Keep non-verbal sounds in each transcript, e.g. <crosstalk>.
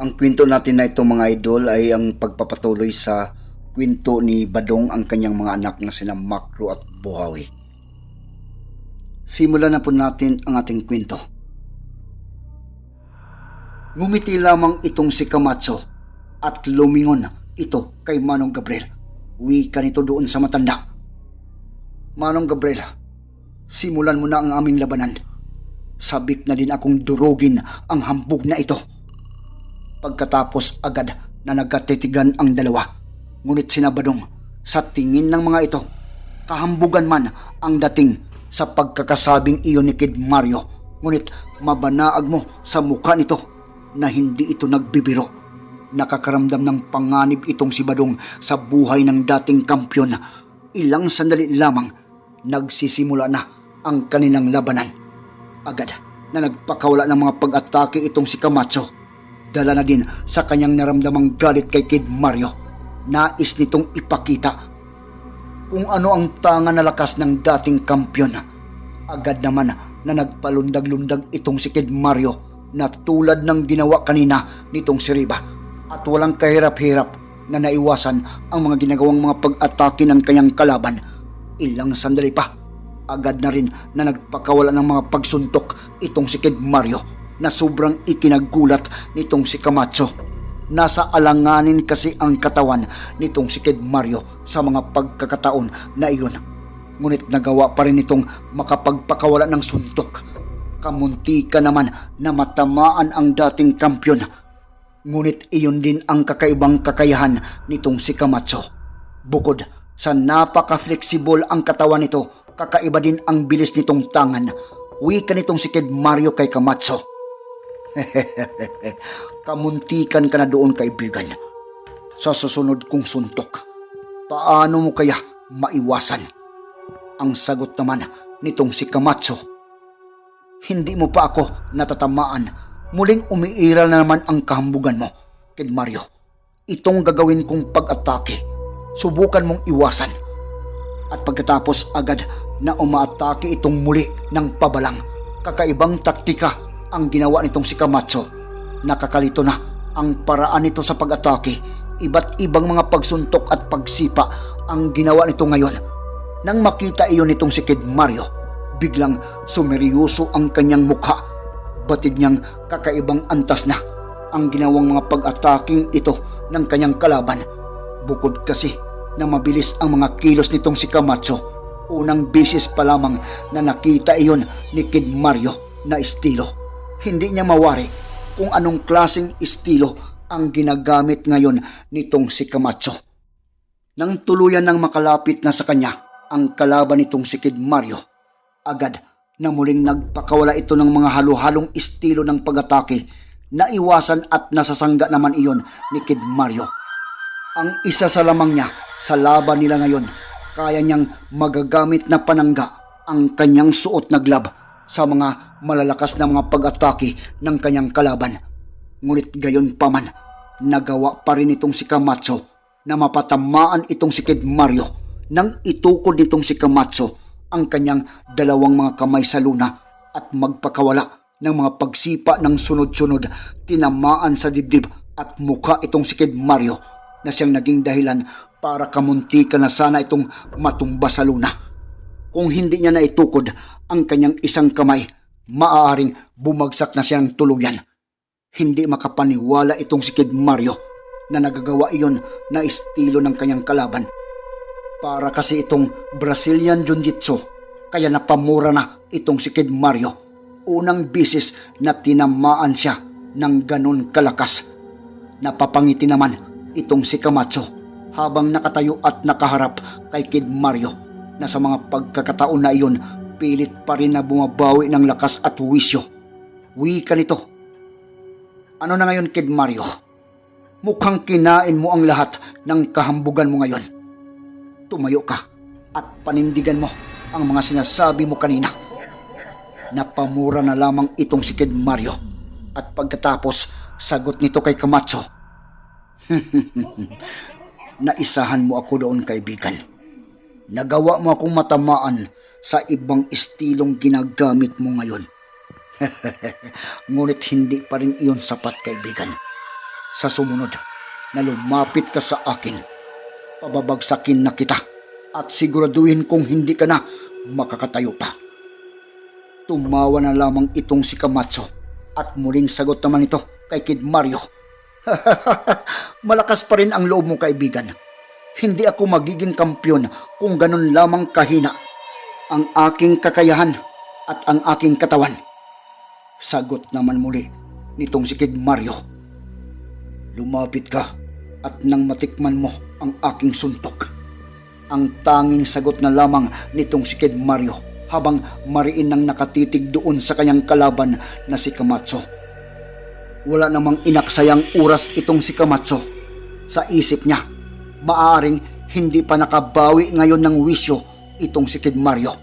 Ang kwento natin na ito mga idol ay ang pagpapatuloy sa kwento ni Badong ang kanyang mga anak na sina Makro at Buhawi. Simulan na po natin ang ating kwento. Ngumiti lamang itong si Camacho at lumingon ito kay Manong Gabriel. Uwi ka nito doon sa matanda. Manong Gabriel, simulan mo na ang aming labanan. Sabik na din akong durugin ang hambog na ito. Pagkatapos agad na nagkatitigan ang dalawa. Ngunit sinabadong sa tingin ng mga ito, kahambugan man ang dating sa pagkakasabing iyon ni Kid Mario. Ngunit mabanaag mo sa mukha nito na hindi ito nagbibiro. Nakakaramdam ng panganib itong si Badong sa buhay ng dating kampyon. Ilang sandali lamang nagsisimula na ang kanilang labanan. Agad na nagpakawala ng mga pag-atake itong si Camacho. Dala na din sa kanyang naramdamang galit kay Kid Mario. Nais nitong ipakita kung ano ang tanga na lakas ng dating kampyon. Agad naman na nagpalundag-lundag itong si Kid Mario na tulad ng ginawa kanina nitong si Riba at walang kahirap-hirap na naiwasan ang mga ginagawang mga pag-atake ng kanyang kalaban. Ilang sandali pa, agad na rin na nagpakawala ng mga pagsuntok itong si Kid Mario na sobrang ikinagulat nitong si Camacho. Nasa alanganin kasi ang katawan nitong si Kid Mario sa mga pagkakataon na iyon. Ngunit nagawa pa rin itong makapagpakawala ng suntok. Kamunti ka naman na matamaan ang dating kampyon. Ngunit iyon din ang kakaibang kakayahan nitong si Camacho. Bukod sa napaka-flexible ang katawan nito, kakaiba din ang bilis nitong tangan. Wika nitong si Kid Mario kay Camacho. <laughs> Kamuntikan ka na doon kaibigan. Sa susunod kong suntok, paano mo kaya maiwasan? Ang sagot naman nitong si Camacho. Hindi mo pa ako natatamaan. Muling umiiral na naman ang kahambugan mo, Kid Mario. Itong gagawin kong pag-atake. Subukan mong iwasan. At pagkatapos agad na umaatake itong muli ng pabalang, kakaibang taktika ang ginawa nitong si Camacho. Nakakalito na ang paraan nito sa pag-atake. Iba't ibang mga pagsuntok at pagsipa ang ginawa nito ngayon. Nang makita iyon nitong si Kid Mario, biglang sumeryoso ang kanyang mukha. Batid niyang kakaibang antas na ang ginawang mga pag-ataking ito ng kanyang kalaban. Bukod kasi na mabilis ang mga kilos nitong si Camacho, unang bisis pa lamang na nakita iyon ni Kid Mario na estilo. Hindi niya mawari kung anong klaseng estilo ang ginagamit ngayon nitong si Camacho. Nang tuluyan ng makalapit na sa kanya ang kalaban nitong si Kid Mario, agad na muling nagpakawala ito ng mga halo-halong estilo ng pag-atake na iwasan at nasasangga naman iyon ni Kid Mario. Ang isa sa lamang niya sa laban nila ngayon, kaya niyang magagamit na panangga ang kanyang suot na glove sa mga malalakas na mga pag-atake ng kanyang kalaban. Ngunit gayon pa man, nagawa pa rin itong si Camacho na mapatamaan itong si Kid Mario nang itukod nitong si Camacho ang kanyang dalawang mga kamay sa luna at magpakawala ng mga pagsipa ng sunod-sunod tinamaan sa dibdib at mukha itong si Kid Mario na siyang naging dahilan para kamunti ka na sana itong matumba sa luna. Kung hindi niya naitukod ang kanyang isang kamay, maaaring bumagsak na siyang tuluyan. Hindi makapaniwala itong si Kid Mario na nagagawa iyon na estilo ng kanyang kalaban. Para kasi itong Brazilian Jiu-Jitsu, kaya napamura na itong si Kid Mario. Unang bisis na tinamaan siya ng ganon kalakas. Napapangiti naman itong si Camacho habang nakatayo at nakaharap kay Kid Mario na sa mga pagkakataon na iyon pilit pa rin na bumabawi ng lakas at wisyo. Wika nito Ano na ngayon, Kid Mario? Mukhang kinain mo ang lahat ng kahambugan mo ngayon. Tumayo ka at panindigan mo ang mga sinasabi mo kanina. Napamura na lamang itong si Kid Mario. At pagkatapos, sagot nito kay Camacho. <laughs> Naisahan mo ako doon, kaibigan. Nagawa mo akong matamaan sa ibang estilong ginagamit mo ngayon. <laughs> Ngunit hindi pa rin iyon sapat, kaibigan. Sa sumunod, na lumapit ka sa akin, pababagsakin na kita at siguraduhin kung hindi ka na makakatayo pa. Tumawa na lamang itong si Camacho at muling sagot naman ito kay Kid Mario. <laughs> Malakas pa rin ang loob mo kaibigan. Hindi ako magiging kampyon kung ganun lamang kahina ang aking kakayahan at ang aking katawan. Sagot naman muli nitong si Kid Mario. Lumapit ka at nang matikman mo ang aking suntok. Ang tanging sagot na lamang nitong si Kid Mario habang mariin nang nakatitig doon sa kanyang kalaban na si Camacho. Wala namang inaksayang oras itong si Camacho. Sa isip niya, maaaring hindi pa nakabawi ngayon ng wisyo itong si Kid Mario.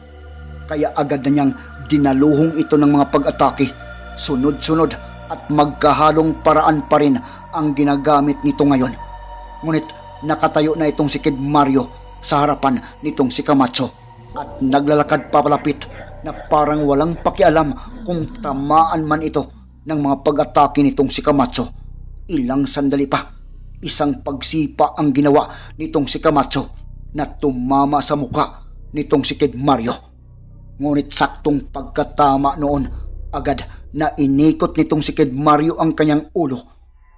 Kaya agad na niyang dinaluhong ito ng mga pag-atake. Sunod-sunod at magkahalong paraan pa rin ang ginagamit nito ngayon. Ngunit nakatayo na itong si Kid Mario sa harapan nitong si Camacho at naglalakad papalapit na parang walang pakialam kung tamaan man ito ng mga pag-atake nitong si Camacho. Ilang sandali pa, isang pagsipa ang ginawa nitong si Camacho na tumama sa muka nitong si Kid Mario. Ngunit saktong pagkatama noon, agad na inikot nitong si Kid Mario ang kanyang ulo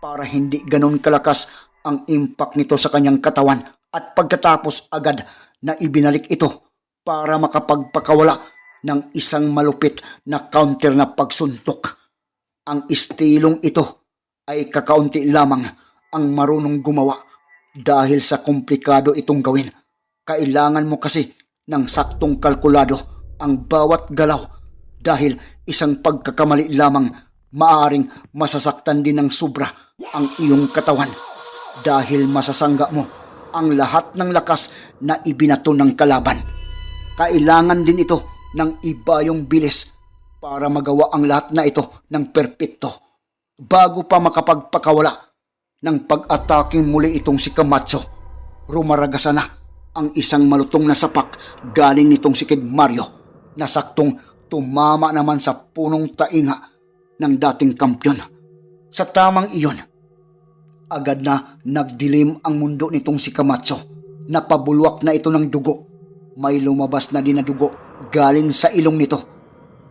para hindi ganon kalakas ang impact nito sa kanyang katawan at pagkatapos agad na ibinalik ito para makapagpakawala ng isang malupit na counter na pagsuntok. Ang istilong ito ay kakaunti lamang ang marunong gumawa dahil sa komplikado itong gawin. Kailangan mo kasi ng saktong kalkulado ang bawat galaw dahil isang pagkakamali lamang maaring masasaktan din ng sobra ang iyong katawan dahil masasangga mo ang lahat ng lakas na ibinato ng kalaban. Kailangan din ito ng iba yung bilis para magawa ang lahat na ito ng perpekto bago pa makapagpakawala ng pag-atake muli itong si Camacho. Rumaragasa na ang isang malutong na sapak galing nitong si Kid Mario na saktong tumama naman sa punong tainga ng dating kampyon. Sa tamang iyon, agad na nagdilim ang mundo nitong si Camacho. Napabulwak na ito ng dugo. May lumabas na din na dugo galing sa ilong nito.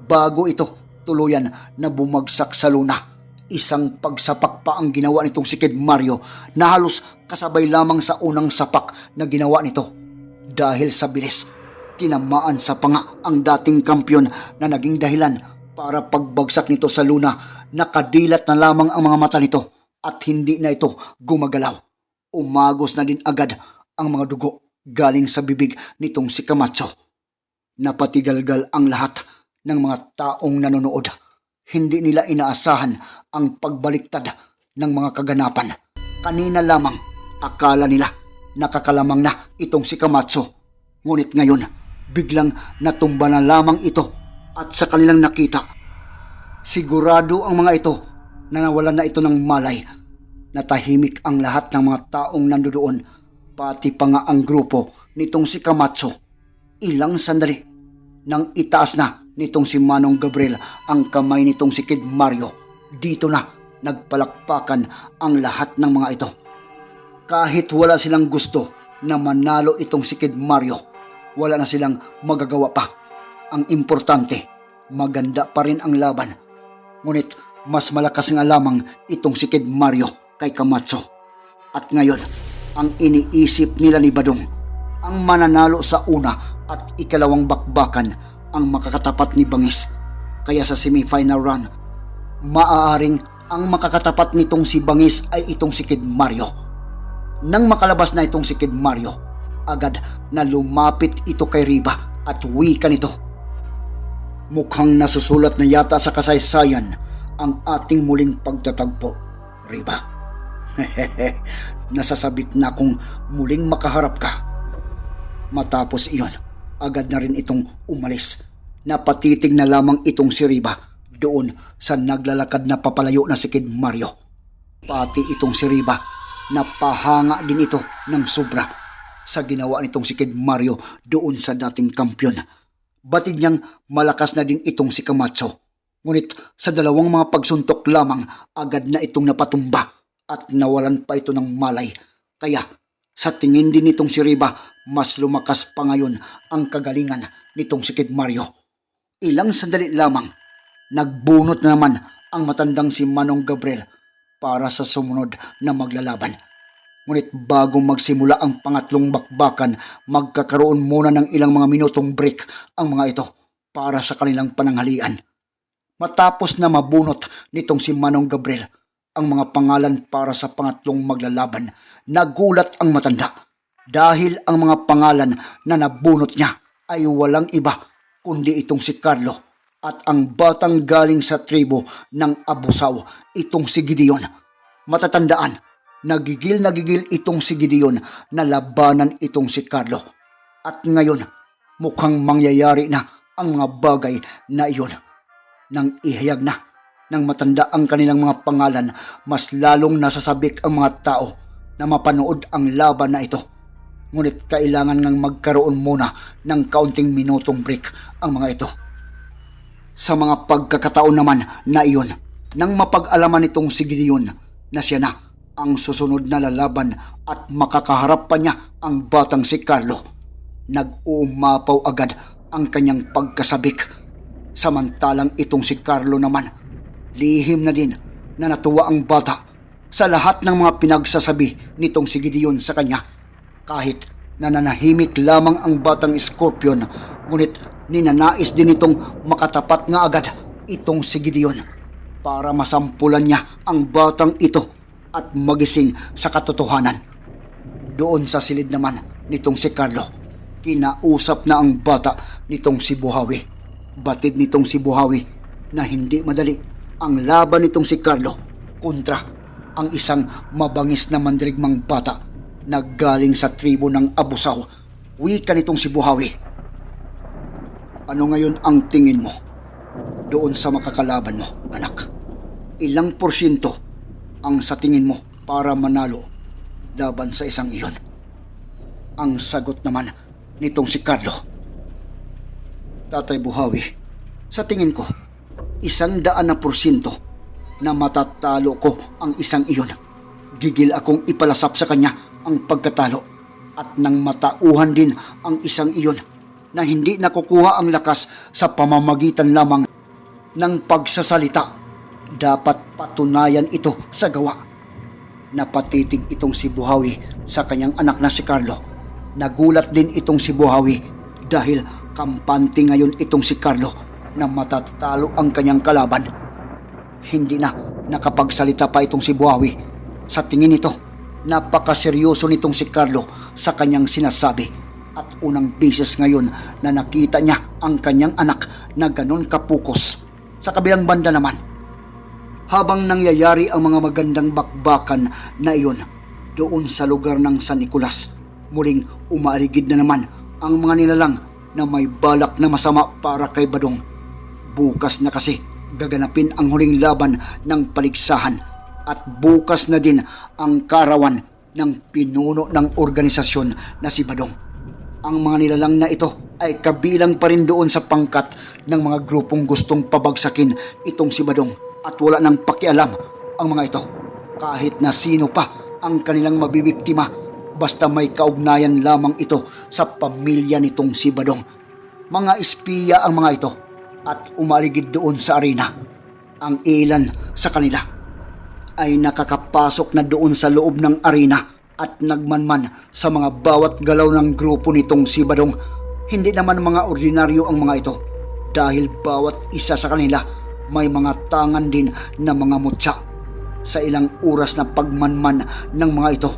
Bago ito tuluyan na bumagsak sa luna. Isang pagsapak pa ang ginawa nitong si Kid Mario na halos kasabay lamang sa unang sapak na ginawa nito. Dahil sa bilis, tinamaan sa panga ang dating kampyon na naging dahilan para pagbagsak nito sa luna, nakadilat na lamang ang mga mata nito at hindi na ito gumagalaw. Umagos na din agad ang mga dugo galing sa bibig nitong si Camacho. Napatigalgal ang lahat ng mga taong nanonood. Hindi nila inaasahan ang pagbaliktad ng mga kaganapan. Kanina lamang, akala nila nakakalamang na itong si Camacho. Ngunit ngayon, biglang natumba na lamang ito at sa kanilang nakita. Sigurado ang mga ito na nawalan na ito ng malay. Natahimik ang lahat ng mga taong nandoon, pati pa nga ang grupo nitong si Camacho. Ilang sandali, nang itaas na nitong si Manong Gabriel ang kamay nitong si Kid Mario. Dito na nagpalakpakan ang lahat ng mga ito. Kahit wala silang gusto na manalo itong si Kid Mario, wala na silang magagawa pa. Ang importante, maganda pa rin ang laban. Ngunit mas malakas nga lamang itong si Kid Mario kay Camacho. At ngayon, ang iniisip nila ni Badong, ang mananalo sa una at ikalawang bakbakan ang makakatapat ni Bangis. Kaya sa semifinal run, maaaring ang makakatapat nitong si Bangis ay itong si Kid Mario. Nang makalabas na itong si Kid Mario, agad na lumapit ito kay Riba at wika nito. Mukhang nasusulat na yata sa kasaysayan ang ating muling pagtatagpo, Riba. <laughs> Nasasabik na kung muling makaharap ka. Matapos iyon, agad na rin itong umalis. Napatitig na lamang itong si Riba doon sa naglalakad na papalayo na si Kid Mario. Pati itong si Riba, napahanga din ito ng sobra sa ginawa nitong si Kid Mario doon sa dating kampyon. Batid niyang malakas na din itong si Camacho. Ngunit sa dalawang mga pagsuntok lamang, agad na itong napatumba at nawalan pa ito ng malay. Kaya sa tingin din nitong si Riba, mas lumakas pa ngayon ang kagalingan nitong si Kid Mario. Ilang sandali lamang, nagbunot na naman ang matandang si Manong Gabriel para sa sumunod na maglalaban. Ngunit bago magsimula ang pangatlong bakbakan, magkakaroon muna ng ilang mga minutong break ang mga ito para sa kanilang pananghalian. Matapos na mabunot nitong si Manong Gabriel ang mga pangalan para sa pangatlong maglalaban, nagulat ang matanda dahil ang mga pangalan na nabunot niya ay walang iba kundi itong si Carlo at ang batang galing sa tribo ng Abusaw, itong si Gideon. Matatandaan, nagigil nagigil itong si Gideon na labanan itong si Carlo. At ngayon, mukhang mangyayari na ang mga bagay na iyon. Nang ihayag na ng matanda ang kanilang mga pangalan, mas lalong nasasabik ang mga tao na mapanood ang laban na ito. Ngunit kailangan ngang magkaroon muna ng kaunting minutong break ang mga ito. Sa mga pagkakataon naman na iyon, nang mapag-alaman itong si Gideon na siya na ang susunod na lalaban at makakaharap pa niya ang batang si Carlo, nag-uumapaw agad ang kanyang pagkasabik. Samantalang itong si Carlo naman, lihim na din na natuwa ang bata sa lahat ng mga pinagsasabi nitong si Gideon sa kanya. Kahit nananahimik lamang ang batang Scorpion, ngunit ninanais din itong makatapat nga agad itong si Gideon para masampulan niya ang batang ito at magising sa katotohanan. Doon sa silid naman nitong si Carlo, kinausap na ang bata nitong si Buhawi. Batid nitong si Buhawi na hindi madali ang laban nitong si Carlo kontra ang isang mabangis na mandirigmang bata na galing sa tribo ng Abusaw. Wika nitong si Buhawi. Ano ngayon ang tingin mo doon sa makakalaban mo, anak? Ilang porsyento ang sa tingin mo para manalo laban sa isang iyon? Ang sagot naman nitong si Carlo. Tatay Buhawi, sa tingin ko, isang daan na porsyento na matatalo ko ang isang iyon. Gigil akong ipalasap sa kanya ang pagkatalo at nang matauhan din ang isang iyon na hindi nakukuha ang lakas sa pamamagitan lamang ng pagsasalita. Dapat patunayan ito sa gawa. Napatitig itong si Buhawi sa kanyang anak na si Carlo. Nagulat din itong si Buhawi dahil kampante ngayon itong si Carlo na matatalo ang kanyang kalaban. Hindi na nakapagsalita pa itong si Buhawi. Sa tingin nito, napakaseryoso nitong si Carlo sa kanyang sinasabi at unang beses ngayon na nakita niya ang kanyang anak na ganon kapukos. Sa kabilang banda naman, habang nangyayari ang mga magandang bakbakan na iyon doon sa lugar ng San Nicolas, muling umaaligid na naman ang mga nilalang na may balak na masama para kay Badong. Bukas na kasi gaganapin ang huling laban ng paligsahan at bukas na din ang karawan ng pinuno ng organisasyon na si Badong. Ang mga nilalang na ito ay kabilang pa rin doon sa pangkat ng mga grupong gustong pabagsakin itong si Badong at wala nang pakialam ang mga ito. Kahit na sino pa ang kanilang mabibiktima basta may kaugnayan lamang ito sa pamilya nitong si Badong. Mga espiya ang mga ito at umaligid doon sa arena. Ang ilan sa kanila ay nakakapasok na doon sa loob ng arena at nagmanman sa mga bawat galaw ng grupo nitong si Badong. Hindi naman mga ordinaryo ang mga ito dahil bawat isa sa kanila may mga tangan din na mga mutya. Sa ilang oras na pagmanman ng mga ito,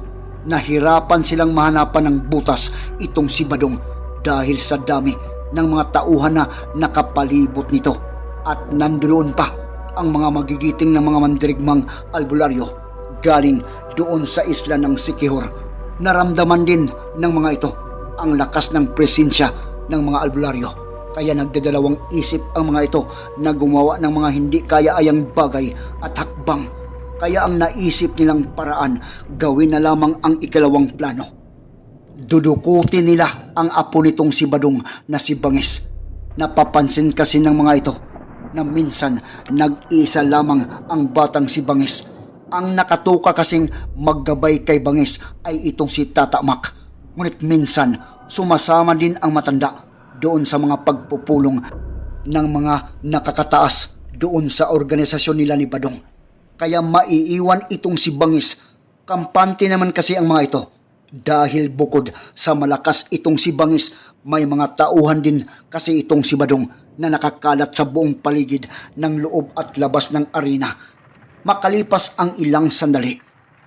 nahirapan silang mahanapan ng butas itong si Badong dahil sa dami ng mga tauhan na nakapalibot nito at nandoon pa ang mga magigiting na mga mandirigmang albularyo galing doon sa isla ng Sikihor. Naramdaman din ng mga ito ang lakas ng presensya ng mga albularyo. Kaya nagdadalawang isip ang mga ito na gumawa ng mga hindi kaya-ayang bagay at hakbang. Kaya ang naisip nilang paraan gawin na lamang ang ikalawang plano. Dudukutin nila ang apo nitong si Badong na si Bangis. Napapansin kasi ng mga ito na minsan nag-isa lamang ang batang si Bangis. Ang nakatuka kasing maggabay kay Bangis ay itong si Tata Mak. Ngunit minsan sumasama din ang matanda doon sa mga pagpupulong ng mga nakakataas doon sa organisasyon nila ni Badong. Kaya maiiwan itong si Bangis. Kampante naman kasi ang mga ito. Dahil bukod sa malakas itong si Bangis, may mga tauhan din kasi itong si Badong na nakakalat sa buong paligid ng loob at labas ng arena. Makalipas ang ilang sandali,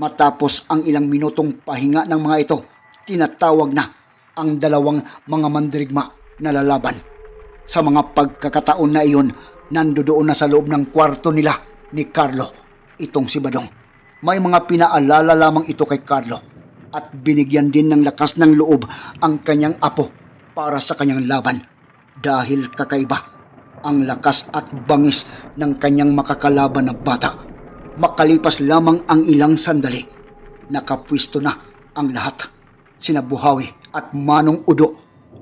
matapos ang ilang minutong pahinga ng mga ito, tinatawag na ang dalawang mga mandirigma na lalaban. Sa mga pagkakataon na iyon, nandoon na sa loob ng kwarto nila ni Carlo, itong si Badong. May mga pinaalala lamang ito kay Carlo at binigyan din ng lakas ng loob ang kanyang apo para sa kanyang laban dahil kakaiba ang lakas at bangis ng kanyang makakalaban na bata. Makalipas lamang ang ilang sandali, nakapwisto na ang lahat. Sina Buhawi at Manong Udo,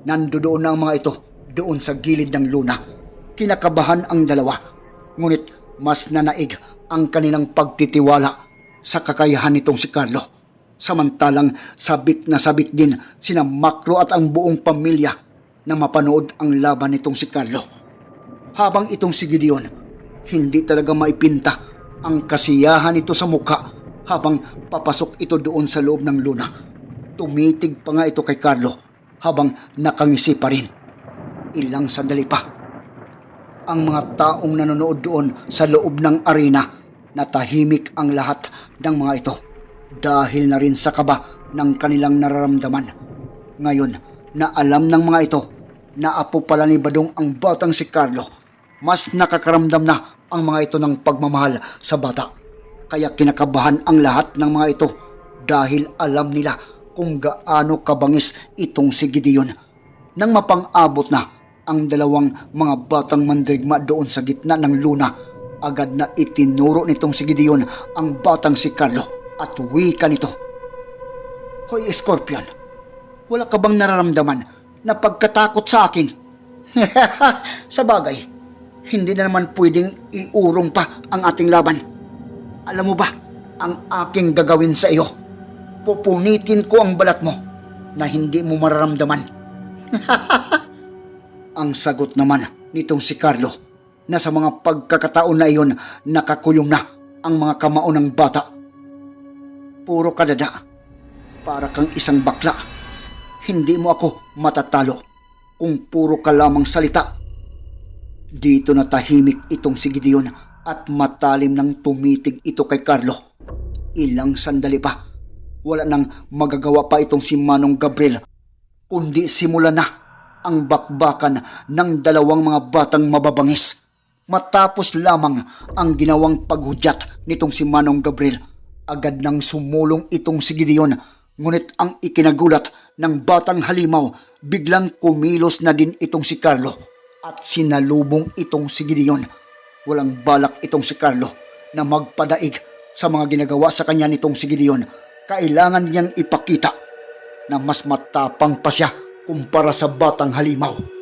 nandoon na ang mga ito doon sa gilid ng luna. Kinakabahan ang dalawa, ngunit mas nanaig ang kanilang pagtitiwala sa kakayahan nitong si Carlo. Samantalang sabik na sabik din sina Makro at ang buong pamilya na mapanood ang laban nitong si Carlo. Habang itong si Gideon, hindi talaga maipinta ang kasiyahan nito sa mukha habang papasok ito doon sa loob ng luna. Tumitig pa nga ito kay Carlo habang nakangisi pa rin. Ilang sandali pa. Ang mga taong nanonood doon sa loob ng arena, natahimik ang lahat ng mga ito dahil na rin sa kaba ng kanilang nararamdaman. Ngayon, na alam ng mga ito na apo pala ni Badong ang batang si Carlo, mas nakakaramdam na ang mga ito ng pagmamahal sa bata. Kaya kinakabahan ang lahat ng mga ito dahil alam nila kung gaano kabangis itong si Gideon. Nang mapang-abot na ang dalawang mga batang mandirigma doon sa gitna ng luna, agad na itinuro nitong si Gideon ang batang si Carlo at wika nito. Hoy Scorpion, wala ka bang nararamdaman na pagkatakot sa akin? <laughs> sa bagay, hindi na naman pwedeng iurong pa ang ating laban. Alam mo ba, ang aking gagawin sa iyo, pupunitin ko ang balat mo na hindi mo mararamdaman. <laughs> ang sagot naman nitong si Carlo na sa mga pagkakataon na iyon nakakulong na ang mga kamao ng bata. Puro kadada, para kang isang bakla. Hindi mo ako matatalo kung puro ka lamang salita. Dito na tahimik itong si Gideon at matalim nang tumitig ito kay Carlo. Ilang sandali pa, wala nang magagawa pa itong si Manong Gabriel, kundi simula na ang bakbakan ng dalawang mga batang mababangis. Matapos lamang ang ginawang paghudyat nitong si Manong Gabriel, agad nang sumulong itong si Gideon Ngunit ang ikinagulat ng batang halimaw, biglang kumilos na din itong si Carlo at sinalubong itong si Gideon. Walang balak itong si Carlo na magpadaig sa mga ginagawa sa kanya nitong si Gideon. Kailangan niyang ipakita na mas matapang pa siya kumpara sa batang halimaw.